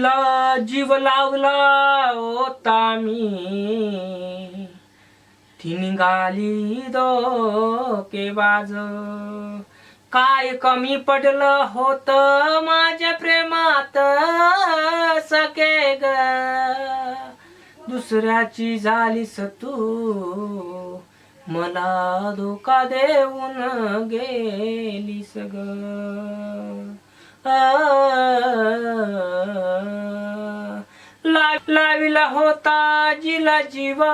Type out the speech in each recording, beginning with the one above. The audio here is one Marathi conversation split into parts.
तिला जीव लावला होता मी ती निघाली डोके बाज. काय कमी पडलं होत माझ्या प्रेमात सके ग. दुसऱ्याची झालीस तू मला धोका देऊन गेलीस ग. लाविला होता जिला जीवा.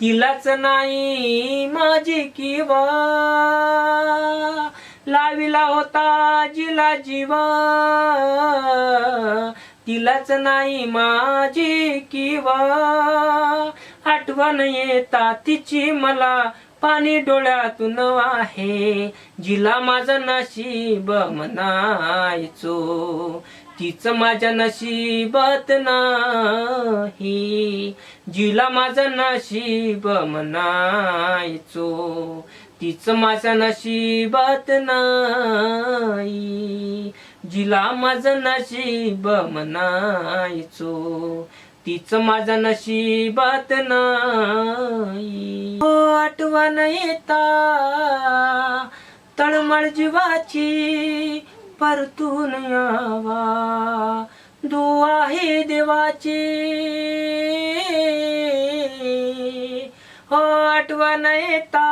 तिलाच नाही माझी किवा. लाविला होता जिला जीवा. तिलाच नाही माझी किवा. आठवण येता तिची मला पाणी डोळ्यातून आहे. जिला माझं नशीब म्हणायचो. तीच माझ्या नशीबात नाही. जिला माझं नशीब म्हणायचो. तीच माझ्या नशीबात नाही. जिला माझं नशीब म्हणायचो. तीच माझ्या नशीबात नाही. आठवण येता. तळमळ जीवाची परतून यावा. दुआ हे देवाची. हो आठवण येता.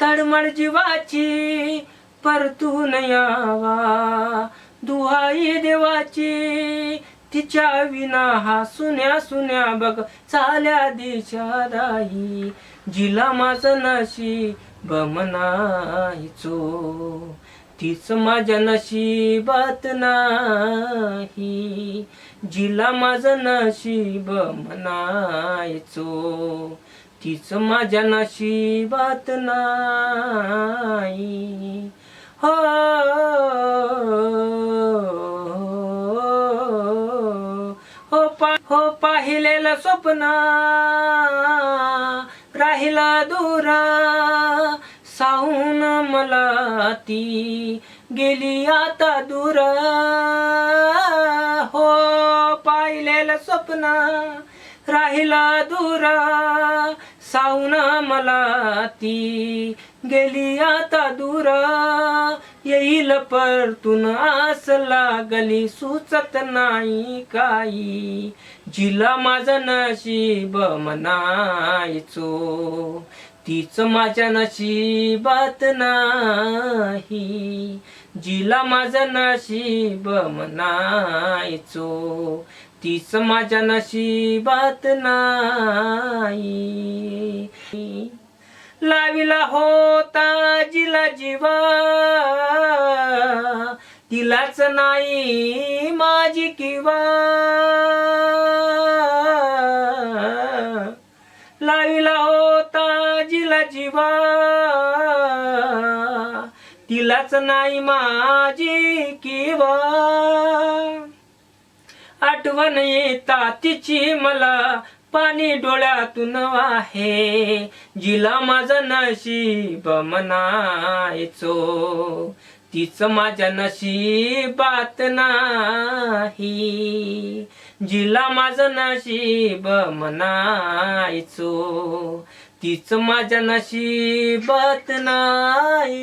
तळमळ जीवाची परतून यावा. दुहाई देवाची. तिच्या विना हा सुन्या सुन्या बघ चाल्या दिशा दाई जिला माझं नशीब म्हणायचो तीच माझ्या नशीबात नाही. जिला माझं नशीब म्हणायचो तीच माझ्या नशीबात नाही. हो राहिलेलं स्वप्न राहिला दुरा साऊन मला ती गेली आता दूर. हो पाहिलेलं स्वप्न राहिला दुरा साऊन मला ती गेली आता दूर. येईल परतून आस लागली सुचत नाही काही. जिला माझं नशीब म्हणायचो तीच माझ्या नशीबात नाही. जिला माझा नशीब म्हणायचो तीच माझ्या नशीबात नाही. लाविला होता जिला जीवा तिलाच नाही माझी किवा. लाईला होता जिला जीवा. तिलाच नाही माझी किवा. आठवण येता तिची मला पाणी डोळ्यातून आहे जिला माझं नशीब म्हणायचो तीच माझ्या नशीबात नाही जिला माझं नशीब म्हणायचो. तीच माझ्या नशीबात नाही.